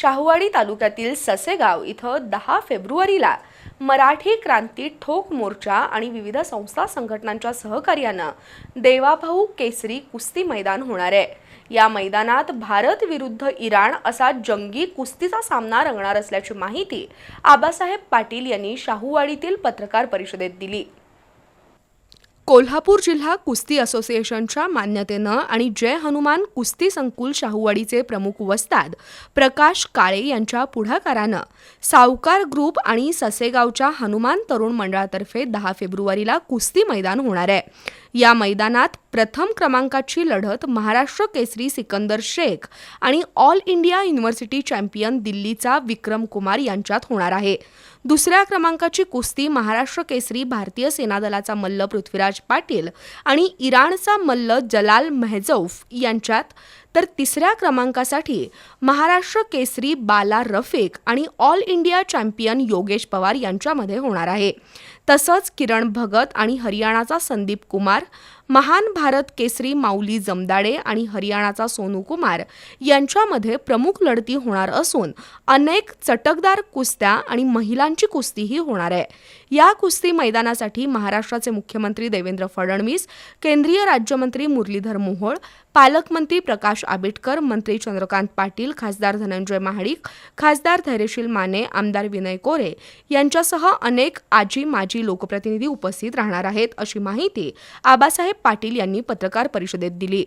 शाहूवाडी तालुक्यातील ससेगाव इथं दहा फेब्रुवारीला मराठी क्रांती ठोक मोर्चा आणि विविध संस्था संघटनांच्या सहकार्यानं देवाभाऊ केसरी कुस्ती मैदान होणार आहे. या मैदानात भारत विरुद्ध इराण असा जंगी कुस्तीचा सामना रंगणार असल्याची माहिती आबासाहेब पाटील यांनी शाहूवाडीतील पत्रकार परिषदेत दिली. कोल्हापूर जिल्हा कुस्ती असोसिएशनच्या मान्यतेनं आणि जय हनुमान कुस्ती संकुल शाहूवाडीचे प्रमुख वस्ताद प्रकाश काळे यांच्या पुढाकारानं सावकार ग्रुप आणि ससेगावच्या हनुमान तरुण मंडळातर्फे दहा फेब्रुवारीला कुस्ती मैदान होणार आहे. या मैदानात प्रथम क्रमांकाची लढत महाराष्ट्र केसरी सिकंदर शेख आणि ऑल इंडिया युनिव्हर्सिटी चॅम्पियन दिल्लीचा विक्रम कुमार यांच्यात होणार आहे. दुसऱ्या क्रमांकाची कुस्ती महाराष्ट्र केसरी भारतीय सेनादलाचा मल्ल पृथ्वीराज पाटील आणि इराणचा मल्ल जलाल मेहजौफ यांच्यात. तर तिसऱ्या क्रमांकासाठी महाराष्ट्र केसरी बाला रफिक आणि all India champion Yogesh Pawar यांच्यामध्ये होणार आहे. तसंच किरण भगत आणि हरियाणाचा संदीप कुमार महान भारत केसरी माऊली जमदाडे आणि हरियाणाचा सोनू कुमार यांच्यामध्ये प्रमुख लढती होणार असून अनेक चटकदार कुस्त्या आणि महिला महिलांची कुस्तीही होणार आहे. या कुस्ती मैदानासाठी महाराष्ट्राचे मुख्यमंत्री देवेंद्र फडणवीस केंद्रीय राज्यमंत्री मुरलीधर मोहोळ पालकमंत्री प्रकाश आंबेडकर मंत्री चंद्रकांत पाटील खासदार धनंजय महाडिक खासदार धैर्यशील माने आमदार विनय कोरे यांच्यासह अनेक आजी माजी लोकप्रतिनिधी उपस्थित राहणार आहेत अशी माहिती आबासाहेब पाटील यांनी पत्रकार परिषदेत दिली.